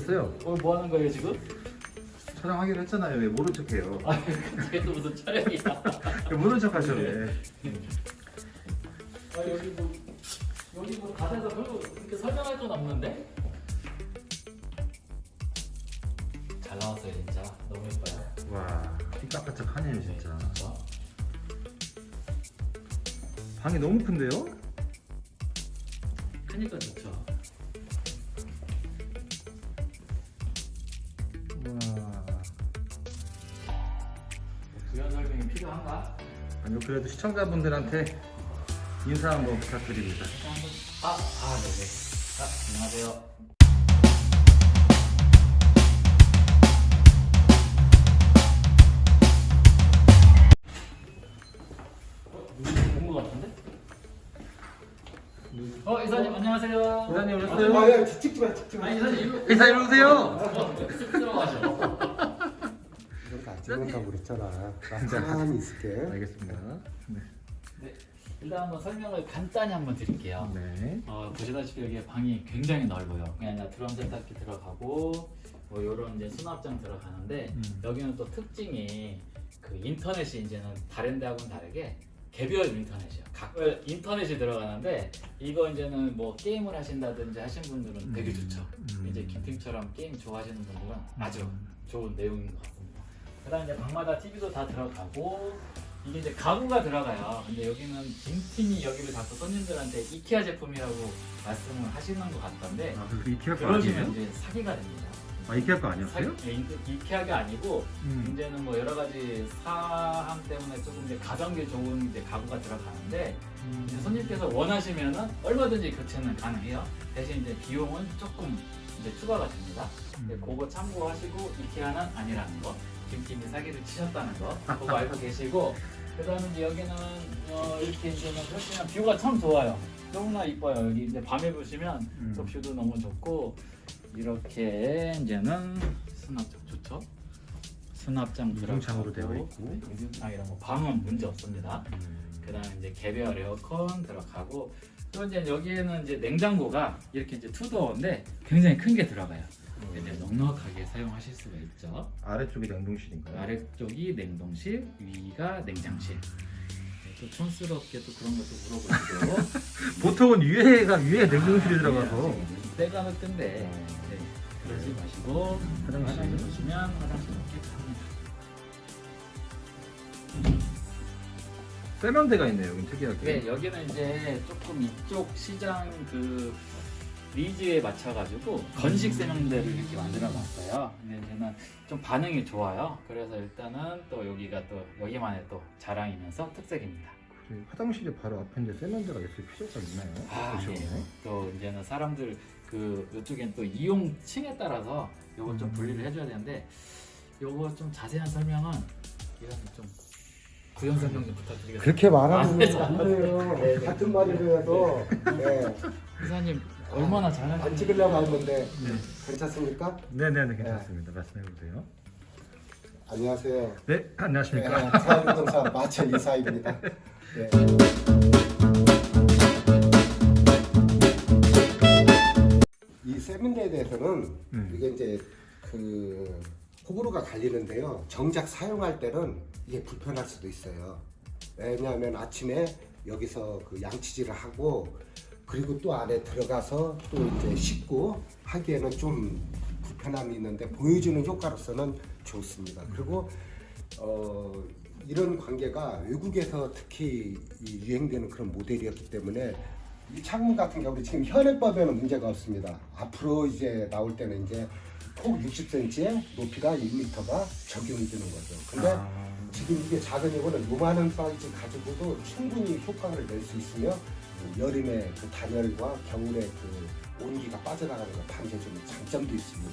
오셨어요? 오늘 뭐 하는 거예요 지금? 촬영하기로 했잖아요. 왜 모른 척해요? 아 그게 또 무슨 촬영이야? 왜 모른 척 하셨네. 아 여기 뭐 여기 뭐 가사에서 별로 이렇게 설명할 건 없는데? 잘 나왔어요 진짜 너무 예뻐요. 와, 삐까빠짝하네요 진짜. 어? 방이 너무 큰데요? 크니까 좋죠. 부연 설명이 필요한가? 아니요 그래도 시청자분들한테 인사 한번 부탁드립니다. 아, 아 네네. 아 안녕하세요. 어, 누구 본것 같은데? 어 이사님 안녕하세요. 이사님 아, 오셨어요? 야, 찍지 마, 찍지 마. 아니 이사님 일로 이사 일로 오세요. 어, 들어가죠. 거안 찍는다고 그랬잖아. 나 가만히 있을게. 알겠습니다. 네. 네, 일단 한번 설명을 간단히 한번 드릴게요. 네. 어, 보시다시피 여기 방이 굉장히 넓어요. 그냥 드럼 세탁기 들어가고 뭐 이런 이제 수납장 들어가는데 음. 여기는 또 특징이 그 인터넷이 이제는 다른 데하고는 다르게 개별 인터넷이요. 각 인터넷이 들어가는데 이거 이제는 뭐 게임을 하신다든지 하신 분들은 되게 좋죠. 음. 이제 김팀처럼 게임 좋아하시는 분들은 아주 좋은 내용인 것 같습니다. 그다음 이제 방마다 TV도 다 들어가고 이게 이제 가구가 들어가요. 근데 여기는 김팀이 여기를 자꾸 손님들한테 이케아 제품이라고 말씀을 하시는 것 같던데 아, 그 이케아 거 그러시면 아니에요? 이제 사기가 됩니다. 아, 이케아 거 아니었어요? 사- 예, 이- 이케아가 아니고 음. 이제는 뭐 여러 가지 사항 때문에 조금 이제 가성비 좋은 이제 가구가 들어가는데 이제 손님께서 원하시면은 얼마든지 교체는 가능해요. 대신 이제 비용은 조금 이제 추가가 됩니다. 네, 음. 그거 참고하시고 이케아는 아니라는 거, 김팀이 사기를 치셨다는 거, 그거 알고 계시고, 그 다음에 이제 여기는 어, 이렇게 이제는 보시면 뷰가 참 좋아요. 너무나 이뻐요. 여기 이제 밤에 보시면 음. 또 뷰도 너무 좋고, 이렇게 이제는 수납장 좋죠? 수납장 유리창으로 되어 있고. 네, 유리창이랑 뭐 방은 문제 없습니다. 음. 그다음에 이제 개별 에어컨 들어가고 또 이제 여기에는 이제 냉장고가 이렇게 이제 투도어인데 굉장히 큰 게 들어가요. 이제 넉넉하게 사용하실 수가 있죠. 아래쪽이 냉동실인가요? 아래쪽이 냉동실, 위가 냉장실. 네, 또 촌스럽게 또 그런 것도 물어보시고 보통은 위에가 위에 냉동실이 들어가서 때가 몇 때인데 네, 그러지 마시고 화장실. 보시면 화장실 깨끗합니다. 세면대가 있네요. 여기 특이하게. 네, 여기는 이제 조금 이쪽 시장 그 니즈에 맞춰가지고 건식 세면대를 이렇게 만들어놨어요. 근데 저는 좀 반응이 좋아요. 그래서 일단은 또 여기가 또 여기만의 또 자랑이면서 특색입니다. 그래, 화장실이 바로 앞인데 세면대가 있을 필요가 있나요? 아, 그렇죠. 예. 또 이제는 사람들 그 이쪽엔 또 이용층에 따라서 요거 좀 음. 분리를 해줘야 되는데 요거 좀 자세한 설명은 이런 좀 구현 설명 좀 부탁드리겠습니다. 그렇게 말하면 아, 안 돼요. 네, 네. 같은 말을 해도 네. 이사님 얼마나 잘하시는지 안 찍으려고 하는데 네. 괜찮습니까? 네네네 괜찮습니다. 말씀해 보세요. 안녕하세요. 네 안녕하십니까. 네, 사회부동산 마천 이사입니다. 네. 이 세면대에 대해서는 음. 이게 이제 그 호불호가 갈리는데요. 정작 사용할 때는 이게 불편할 수도 있어요. 왜냐하면 아침에 여기서 그 양치질을 하고 그리고 또 안에 들어가서 또 이제 씻고 하기에는 좀 불편함이 있는데 보여주는 효과로서는 좋습니다. 그리고 어, 이런 관계가 외국에서 특히 이 유행되는 그런 모델이었기 때문에 이 창문 같은 경우 지금 현행법에는 문제가 없습니다. 앞으로 이제 나올 때는 이제 폭 60cm에 높이가 1m가 적용이 되는 거죠. 근데 아, 지금 이게 작은 이거는 요만한 사이즈 가지고도 충분히 효과를 낼 수 있으며 여름에 그 단열과 겨울에 그 온기가 빠져나가는 걸 방지해주는 장점도 있습니다.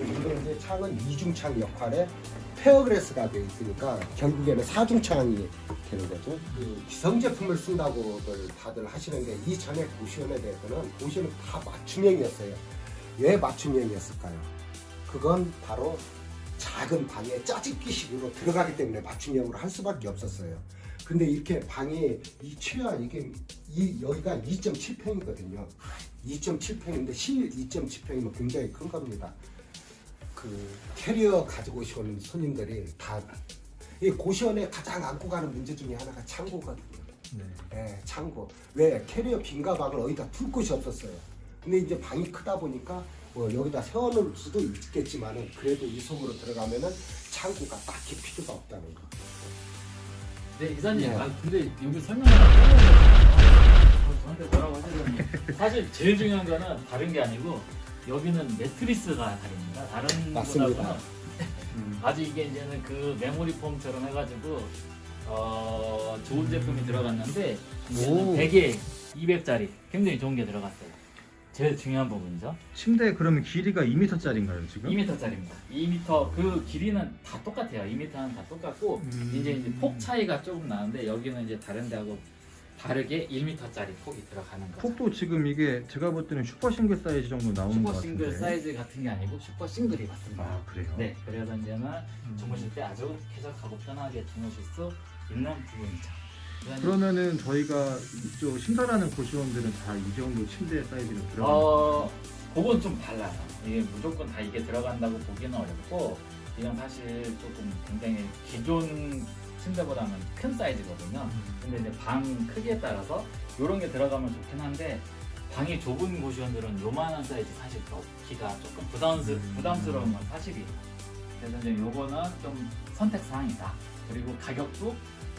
이런 이제 창은 이중창 역할에 페어그레스가 되어 있으니까 결국에는 사중창이 되는 거죠. 그 기성 제품을 쓴다고들 다들 하시는데 이전에 고시원에 대해서는 고시원은 다 맞춤형이었어요. 왜 맞춤형이었을까요? 그건 바로 작은 방에 짜집기식으로 들어가기 때문에 맞춤형으로 할 수밖에 없었어요. 근데 이렇게 방이 이 최하 이게 이 여기가 2.7평이거든요. 2.7평인데 실 2.7평이면 굉장히 큰 겁니다. 그 캐리어 가지고 오시는 손님들이 다 이 고시원에 가장 안고 가는 문제 중에 하나가 창고거든요. 네. 예, 창고. 왜 캐리어 빈 가방을 어디다 둘 곳이 없었어요. 근데 이제 방이 크다 보니까 뭐 여기다 세워놓을 수도 있겠지만은 그래도 이 속으로 들어가면은 창고가 딱히 필요가 없다는 거. 네 이사님 네. 아 근데 여기 설명을 안 저한테 뭐라고 하시더니 사실 제일 중요한 거는 다른 게 아니고 여기는 매트리스가 다릅니다 다른 맞습니다. 음. 아직 이게 이제는 그 메모리 폼처럼 해가지고 어 좋은 제품이 들어갔는데 오. 이제는 100에 200짜리 굉장히 좋은 게 들어갔어요 제일 중요한 부분이죠 침대 그러면 길이가 2m짜리인가요 지금? 2m짜리입니다 2m 그 길이는 다 똑같아요 2m는 다 똑같고 음. 이제 이제 폭 차이가 조금 나는데 여기는 이제 다른 데하고 다르게 1m짜리 폭이 들어가는 거죠. 폭도 지금 이게 제가 볼 때는 슈퍼 싱글 사이즈 정도 나오는 슈퍼 것 같은데. 싱글 사이즈 같은 게 아니고 슈퍼 싱글이 맞습니다. 아 그래요? 네, 그래서 이제는 음. 주무실 때 아주 쾌적하고 편하게 주무실 수 있는 부분이죠. 그러면은 저희가 이쪽 신설하는 고시원들은 다 이 정도 침대 사이즈로 들어가는 어, 그건 좀 달라요. 이게 무조건 다 이게 들어간다고 보기는 어렵고 이건 사실 조금 굉장히 기존 침대보다는 큰 사이즈거든요. 근데 이제 방 크기에 따라서 이런 게 들어가면 좋긴 한데 방이 좁은 고시원들은 요만한 사이즈 사실 넣기가 조금 부담스, 음. 부담스러운 건 사실이에요. 그래서 이제 요거는 좀 선택 사항이다. 그리고 가격도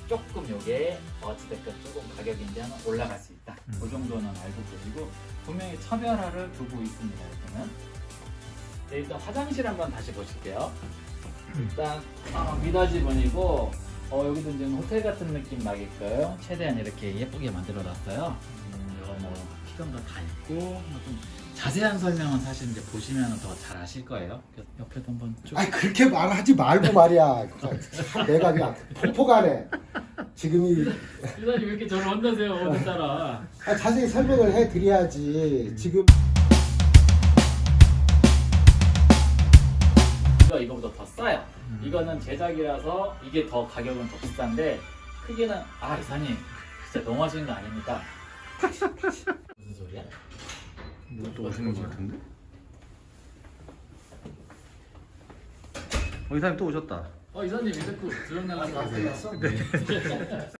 조금 요게 어찌됐든 조금 가격이 이제 는 올라갈 수 있다. 음. 그 정도는 알고 계시고 분명히 차별화를 두고 있습니다. 이렇게는. 네, 일단 화장실 한번 다시 보실게요. 일단 아, 미닫이분이고 어, 여기도 이제 호텔 같은 느낌 나게끔 최대한 이렇게 예쁘게 만들어 놨어요. 음, 이거 뭐 피던가 다 있고 뭐좀 자세한 설명은 사실 이제 보시면 더 잘 아실 거예요. 그래서 옆에도 한번 쭉. 아니 그렇게 말하지 말고 말이야. 참 내가 그냥 폭포가네. 지금 이 이사님 왜 이렇게 저를 혼내세요 오늘따라. 아, 자세히 설명을 해드려야지. 지금 이거는 제작이라서 이게 더 가격은 더 비싼데 크기는 아 이사님 진짜 너무 하시는 거 아닙니까? 무슨 소리야? 뭐또 오시는 것 같은데? 어 이사님 또 오셨다. 어 이사님 왜 자꾸 드럼 거 아, 아세요? 끝났어?